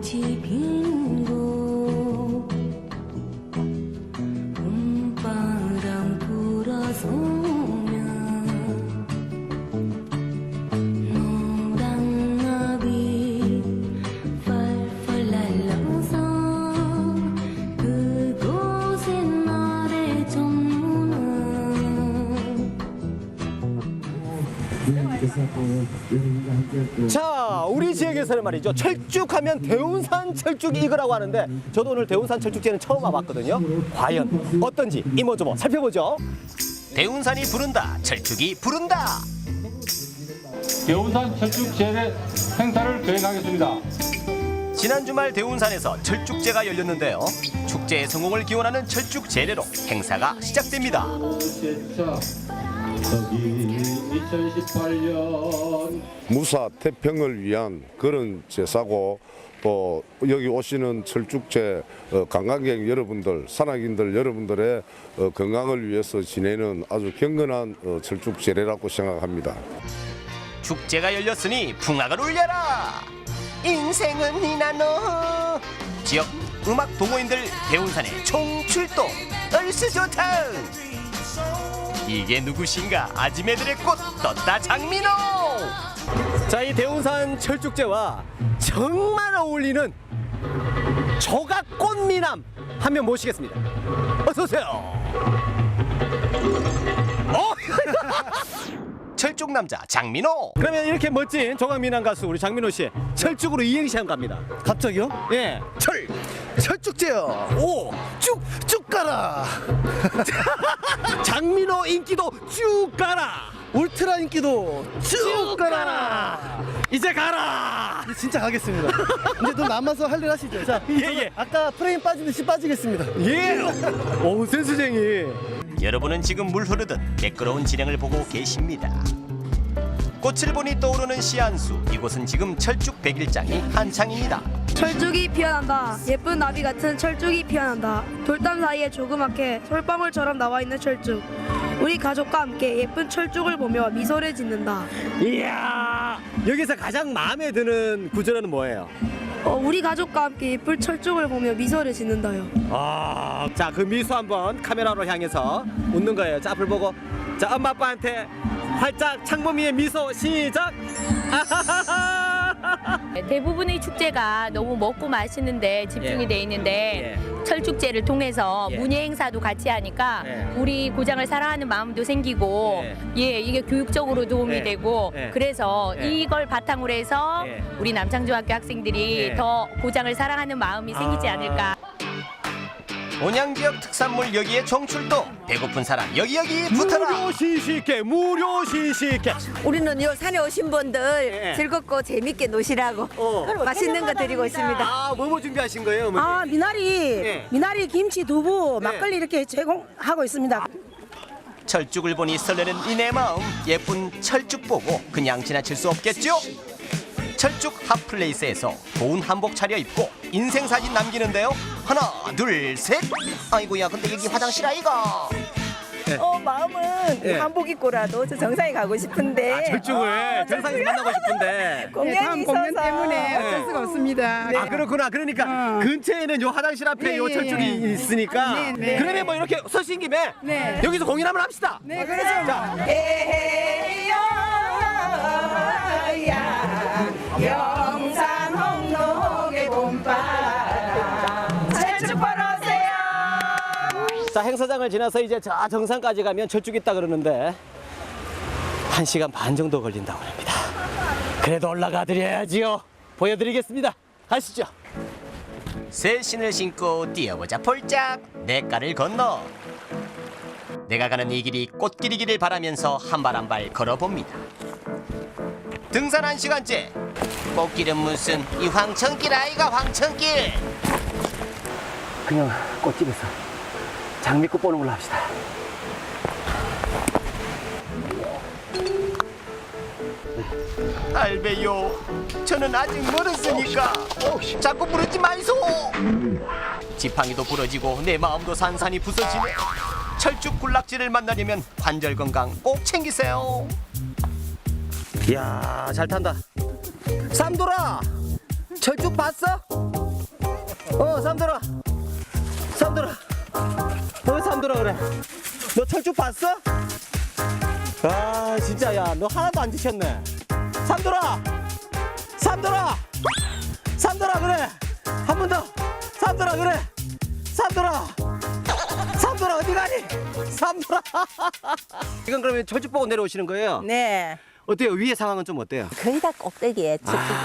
꽃이 지역에서는 말이죠. 철쭉하면 대운산 철쭉 이거라고 하는데 저도 오늘 대운산 철쭉제는 처음 와봤거든요. 과연 어떤지 이모저모 살펴보죠. 대운산이 부른다. 철쭉이 부른다. 대운산 철쭉 제례 행사를 거행하겠습니다. 지난 주말 대운산에서 철쭉제가 열렸는데요. 축제의 성공을 기원하는 철쭉 제례로 행사가 시작됩니다. 제차 여기 2018년 무사 태평을 위한 그런 제사고 또 여기 오시는 철쭉제 어, 관광객 여러분들, 산악인들 여러분들의 어, 건강을 위해서 지내는 아주 경건한 어, 철쭉제례라고 생각합니다. 축제가 열렸으니 풍악을 울려라. 인생은 니나노. 지역 음악 동호인들 대운산에 총출동. 얼스 좋다. 이게 누구신가? 아지매들의 꽃 떴다 장민호. 자, 이 대운산 철쭉제와 정말 어울리는 조각꽃미남 한 명 모시겠습니다. 어서 오세요. 어? 철쭉 남자 장민호. 그러면 이렇게 멋진 조각미남 가수 우리 장민호 씨 철쭉으로 이행시 한번 갑니다. 갑자기요? 예. 철 철쭉제요. 오. 쭉 쭉 가라. 장민호 인기도 쭉 가라. 울트라 인기도 쭉 가라. 이제 가라. 진짜 가겠습니다. 이제 너 남아서 할 일 하시죠. 자, 예, 저는 예. 아까 프레임 빠지듯이 빠지겠습니다. 예. 오 센스쟁이. 여러분은 지금 물 흐르듯 매끄러운 진행을 보고 계십니다. 꽃을 보니 떠오르는 시안수 이곳은 지금 철쭉 백일장이 한창입니다. 철쭉이 피어난다. 예쁜 나비 같은 철쭉이 피어난다. 돌담 사이에 조그맣게 솔방울처럼 나와 있는 철쭉. 우리 가족과 함께 예쁜 철쭉을 보며 미소를 짓는다. 이야 여기서 가장 마음에 드는 구절은 뭐예요? 어, 우리 가족과 함께 예쁜 철쭉을 보며 미소를 짓는다요. 아, 자, 그 미소 한번 카메라로 향해서 웃는 거예요. 자, 앞을 보고. 자, 엄마 아빠한테 활짝 위에 미소 시작. 대부분의 축제가 너무 먹고 마시는데 집중이 예. 돼 있는데 철축제를 통해서 예. 문예 행사도 같이 하니까 예. 우리 고장을 사랑하는 마음도 생기고 예. 예, 이게 교육적으로 도움이 예. 되고 예. 그래서 예. 이걸 바탕으로 해서 예. 우리 남창중학교 학생들이 예. 더 고장을 사랑하는 마음이 생기지 아. 않을까. 온양 지역 특산물 여기에 총출동. 배고픈 사람 여기 여기 붙어라. 무료 시식회, 무료 시식회. 우리는 요 산에 오신 분들 예. 즐겁고 재밌게 노시라고 어. 맛있는 거 드리고 있습니다. 아, 뭐뭐 준비하신 거예요, 어머니? 아 미나리 예. 미나리 김치 두부 네. 막걸리 이렇게 제공하고 있습니다. 철쭉을 보니 설레는 이내 마음 예쁜 철쭉 보고 그냥 지나칠 수 없겠죠? 철쭉 핫플레이스에서 좋은 한복 차려입고 인생 사진 남기는데요. 하나 둘 셋. 아이고야 근데 여기 화장실 아이가. 어 마음은 예. 한복 입고라도 저 정상에 가고 싶은데. 아, 철쭉을 어, 정상에서 만나고 싶은데. 공연이 있어서. 어쩔 수가 없습니다. 아 그렇구나. 그러니까 근처에는 요 화장실 앞에 요 예, 철쭉이 예. 있으니까. 네, 네. 그러면 뭐 이렇게 서신 김에 네. 여기서 공연 한번 합시다. 네, 그렇죠. 자, 영산 홍록의 봄바람 철쭉 보러 오세요. 자 행사장을 지나서 이제 저 정상까지 가면 철쭉 있다 그러는데 한 시간 반 정도 걸린다고 합니다. 그래도 올라가 드려야지요. 보여드리겠습니다. 가시죠. 새 신을 신고 뛰어보자 폴짝 내가를 건너 내가 가는 이 길이 꽃길이기를 바라면서 한 발 한 발 걸어봅니다. 등산 한 시간째 꽃길은 무슨 이 황천길 아이가 황천길 그냥 꽃집에서 장미꽃 보는 걸로 합시다. 알베요. 저는 아직 멀었으니까 자꾸 부르지 마이소. 지팡이도 부러지고 내 마음도 산산이 부서지네. 철쭉 군락지를 만나려면 관절 건강 꼭 챙기세요. 이야 잘 탄다. 삼돌아 철쭉 봤어? 어 삼돌아 삼돌아 너 삼돌아 그래 너 철쭉 봤어? 아 진짜 야 너 하나도 안 지쳤네 삼돌아 삼돌아 삼돌아 그래 한 번 더 삼돌아 그래 삼돌아 삼돌아 어디 가니 삼돌아 지금 그러면 철쭉 보고 내려오시는 거예요? 네. 어때요 위에 상황은 좀 어때요? 거의 다 꼭대기에. 아,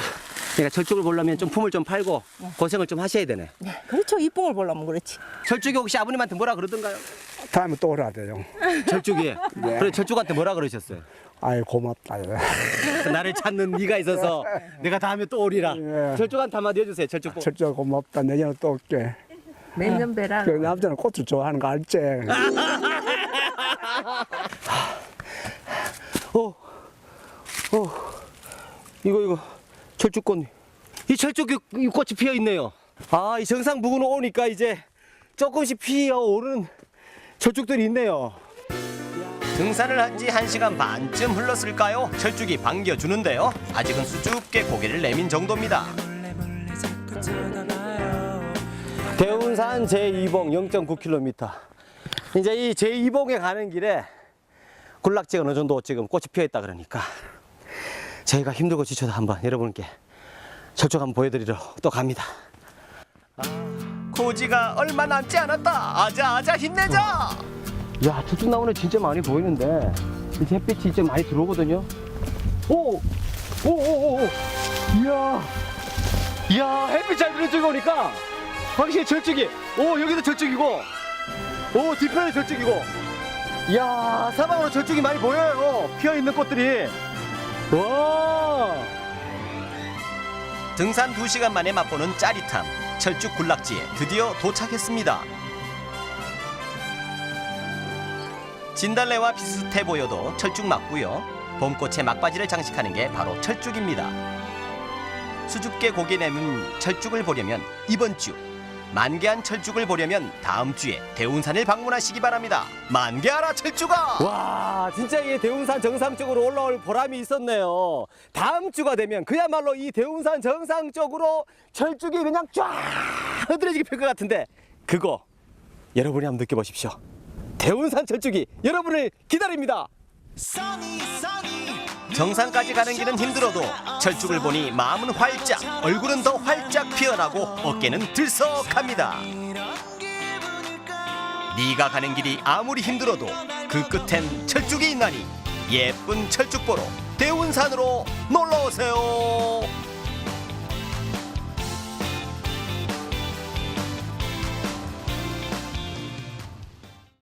그러니까 철쭉을 보려면 좀 품을 좀 팔고 고생을 좀 하셔야 되네. 그렇죠. 이쁨을 보려면 그렇지. 철쭉이 혹시 아버님한테 뭐라 그러던가요? 다음에 또 오라 돼요. 철쭉이. 그래 철쭉한테 뭐라 그러셨어요? 아이 고맙다. 나를 찾는 네가 있어서 내가 다음에 또 오리라. 예. 철쭉한테 한마디 해주세요. 철쭉. 보- 철저 고맙다. 내년에 또 올게. 몇년 배라. 그 남자는 꽃을 좋아하는 거 알지? 어, 어, 이거 이거 철쭉꽃. 이 철쭉 이- 이 꽃이 피어 있네요. 아, 이 정상 부근으로 오니까 이제 조금씩 피어 오르는 철쭉들이 있네요. 등산을 한 지 한시간 반쯤 흘렀을까요? 철쭉이 반겨주는데요. 아직은 수줍게 고개를 내민 정도입니다. 대운산 제2봉 0.9km. 이제 이 제2봉에 가는 길에 군락지가 어느 정도 지금 꽃이 피어 있다 그러니까 저희가 힘들고 지쳐도 한번 여러분께 철쭉 한번 보여드리러 또 갑니다. 고지가 얼마 남지 않았다. 아자 아자 힘내자. 야 철쭉 나무는 진짜 많이 보이는데 이 햇빛이 진짜 많이 들어오거든요. 오, 오오 오 오, 이야, 이야 햇빛 잘 들어오고 오니까 확실히 절쭉이. 오 여기도 절쭉이고, 오 뒤편에 절쭉이고. 이야 사방으로 절쭉이 많이 보여요 피어 있는 꽃들이 와! 등산 2시간 만에 맛보는 짜릿함. 철쭉 군락지에 드디어 도착했습니다. 진달래와 비슷해 보여도 철쭉 맞고요. 봄꽃에 막바지를 장식하는 게 바로 철쭉입니다. 수줍게 고개 내민 철쭉을 보려면 이번 주 만개한 철쭉을 보려면 다음 주에 대운산을 방문하시기 바랍니다. 만개하라 철쭉아! 와, 진짜 이 대운산 정상 쪽으로 올라올 보람이 있었네요. 다음 주가 되면 그야말로 이 대운산 정상 쪽으로 철쭉이 그냥 쫙 흐드러지게 필것 같은데 그거 여러분이 한번 느껴보십시오. 대운산 철쭉이 여러분을 기다립니다. 정상까지 가는 길은 힘들어도 철쭉을 보니 마음은 활짝, 얼굴은 더 활짝 피어나고 어깨는 들썩합니다. 네가 가는 길이 아무리 힘들어도 그 끝엔 철쭉이 있나니 예쁜 철쭉 보러 대운산으로 놀러 오세요.